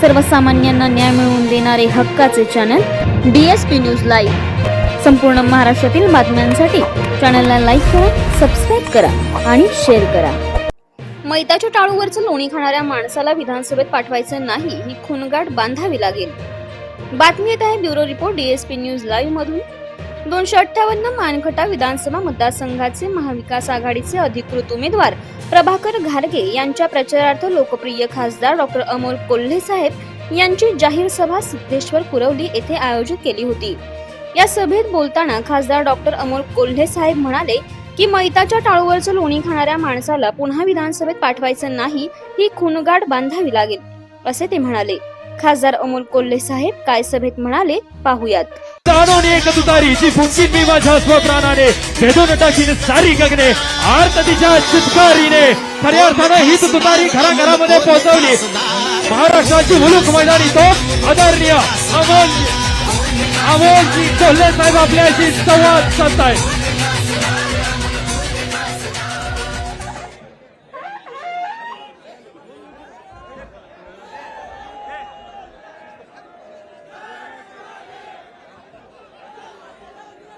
सर्वसामान्यांना न्याय मिळवून देणारे हक्काचे channel D S P news live संपूर्ण महाराष्ट्रातील बातम्यांसाठी चॅनलला लाईक करा सबस्क्राईब करा आणि शेअर करा. मैताच्या टाळूवरचं लोणी खाणाऱ्या माणसाला विधानसभेत पाठवायचं नाही ही खुणगाठ बांधावी लागेल. बातमी येत आहे bureau report DSP news live मधून. दोनशे अठ्ठावन्न मानखटा विधानसभा मतदारसंघाचे महाविकास आघाडीचे अधिकृत उमेदवार प्रभाकर घारगे यांच्या प्रचारार्थ लोकप्रिय खासदार डॉक्टर अमोल कोल्हे साहेब यांची जाहीर सभा सिद्धेश्वर कुरवली येथे आयोजित केली होती. या सभेत बोलताना खासदार डॉक्टर अमोल कोल्हे साहेब म्हणाले की मैताच्या टाळूवरचं लोणी खाणाऱ्या माणसाला पुन्हा विधानसभेत पाठवायचं नाही ही खुणगाठ बांधावी लागेल असे ते म्हणाले. खासदार अमोल कोल्हे साहेब काय सभेत म्हणाले पाहुयात. जाणून एक तुतारी जी फुंकीन मी माझ्या स्वप्राणाने भेदून टाकीन सारी गगने आर्त तिच्या चित्कारीने खऱ्या अर्थानं हीच तुतारी घरा घरामध्ये पोहोचवली. महाराष्ट्राची मुलूक मैदानी तो आदरणीय अमोल अमोलजी कोल्हे साहेब आपल्याशी संवाद साधताय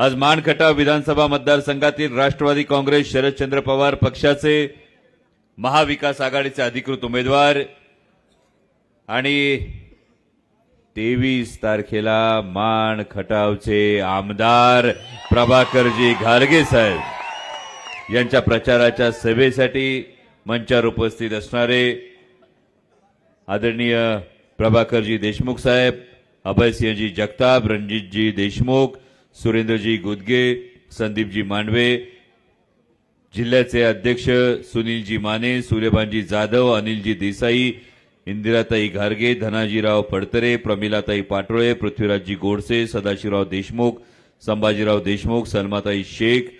आज मानखटाव विधानसभा मतदारसंघातील राष्ट्रवादी काँग्रेस शरदचंद्र पवार पक्षाचे महाविकास आघाडीचे अधिकृत उमेदवार. आणि तेवीस तारखेला मान खटावचे आमदार प्रभाकरजी घारगे साहेब यांच्या प्रचाराच्या सभेसाठी मंचावर उपस्थित असणारे आदरणीय प्रभाकरजी देशमुख साहेब अभयसिंहजी जगताप रणजितजी देशमुख सुरेंद्रजी गुदगे संदीपजी मांडवे जिल्ह्याचे अध्यक्ष सुनीलजी माने सूर्यभानजी जाधव अनिलजी देसाई इंदिराताई घारगे धनाजीराव फडतरे प्रमिलाताई पाटोळे पृथ्वीराजजी गोडसे सदाशिवराव देशमुख संभाजीराव देशमुख सलमाताई शेख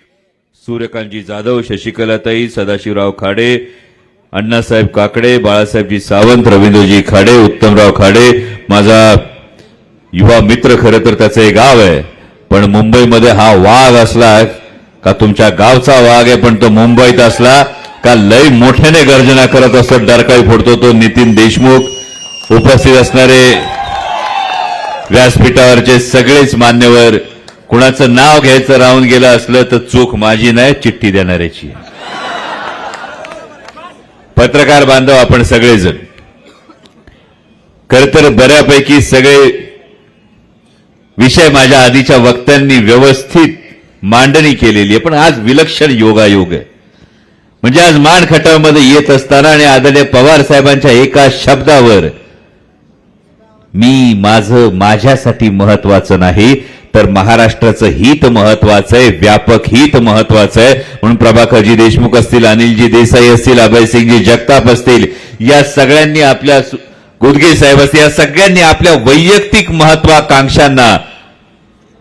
सूर्यकांतजी जाधव शशिकलाताई सदाशिवराव खाडे अण्णासाहेब काकडे बाळासाहेबजी सावंत रवींद्रजी खाडे उत्तमराव खाडे माझा युवा मित्र खरं तर त्याचं एक गाव आहे. पण मुंबईमध्ये हा वाघ असला का तुमच्या गावचा वाघ आहे पण तो मुंबईत असला का लय मोठ्याने गर्जना करत असतो डरकाळी फोडतो तो नितीन देशमुख. उपस्थित असणारे व्यासपीठावरचे सगळेच मान्यवर कुणाचं नाव घ्यायचं राहून गेलं असलं तर चूक माझी नाही चिठ्ठी देणाऱ्याची पत्रकार बांधव आपण सगळेजण. खर तर बऱ्यापैकी सगळे विषय माझ्या आधीच्या वक्त्यांनी व्यवस्थित मांडणी केलेली आहे. पण आज विलक्षण योगायोग आहे. म्हणजे आज मान खटावमध्ये येत असताना आणि आदरणीय पवार साहेबांच्या एका शब्दावर मी माझं माझ्यासाठी महत्वाचं नाही तर महाराष्ट्राचं हित महत्वाचं आहे व्यापक हित महत्वाचं आहे. म्हणून प्रभाकरजी देशमुख असतील अनिलजी देसाई असतील अभयसिंगजी जगताप असतील या सगळ्यांनी आपल्या गुदगे साहेब असतील या सगळ्यांनी आपल्या वैयक्तिक महत्वाकांक्षांना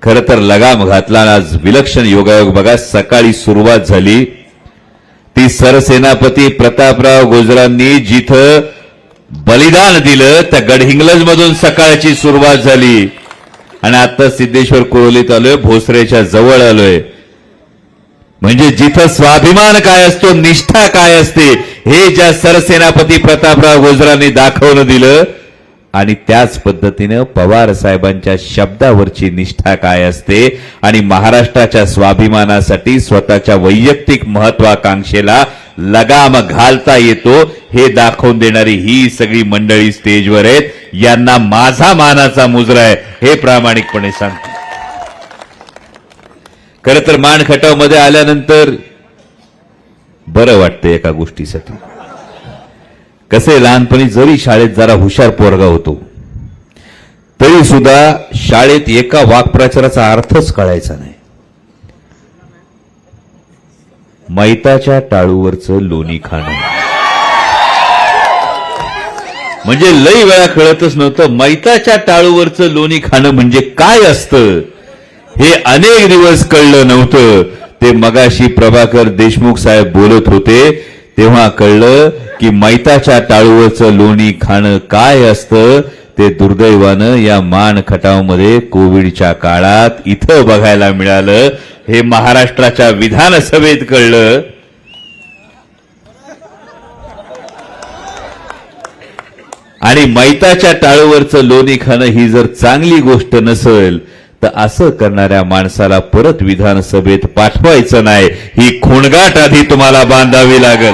खरं तर लगाम घातला आज विलक्षण योगायोग. बघा सकाळी सुरुवात झाली. ती सरसेनापती प्रतापराव गोजरांनी जिथं बलिदान दिलं त्या गडहिंग्लज मधून सकाळची सुरुवात झाली. आणि आता सिद्धेश्वर कुरोलीत आलोय भोसरेच्या जवळ आलोय. म्हणजे जिथं स्वाभिमान काय असतो निष्ठा काय असते हे ज्या सरसेनापती प्रतापराव गोजरांनी दाखवणं दिलं आणि त्याच पद्धतीनं पवार साहेबांच्या शब्दावरची निष्ठा काय असते आणि महाराष्ट्राच्या स्वाभिमानासाठी स्वतःच्या वैयक्तिक महत्वाकांक्षेला लगाम घालता येतो हे दाखवून देणारी ही सगळी मंडळी स्टेजवर आहेत. यांना माझा मानाचा मुजरा आहे हे प्रामाणिकपणे सांगतो. खरं तर मान खटावमध्ये आल्यानंतर बरं वाटतं एका गोष्टीसाठी. कसे लहानपणी जरी शाळेत जरा हुशार पोरगा होतो तरी सुद्धा शाळेत एका वाक्प्रचाराचा अर्थच कळायचा नाही. मैताच्या टाळूवरचं लोणी खाणं. म्हणजे लई वेळा कळतच नव्हतं मैताच्या टाळूवरचं लोणी खाणं म्हणजे काय असतं? हे अनेक दिवस कळलं नव्हतं. ते मगाशी प्रभाकर देशमुख साहेब बोलत होते तेव्हा कळलं की मैताच्या टाळूवरचं लोणी खाणं काय असतं ते दुर्दैवानं या मान खटावमध्ये कोविडच्या काळात इथं बघायला मिळालं. हे महाराष्ट्राच्या विधानसभेत कळलं. आणि मैताच्या टाळूवरचं लोणी खाणं ही जर चांगली गोष्ट नसेल तर असं करणाऱ्या माणसाला परत विधानसभेत पाठवायचं नाही. ही खुणगाट आधी तुम्हाला बांधावी लागेल.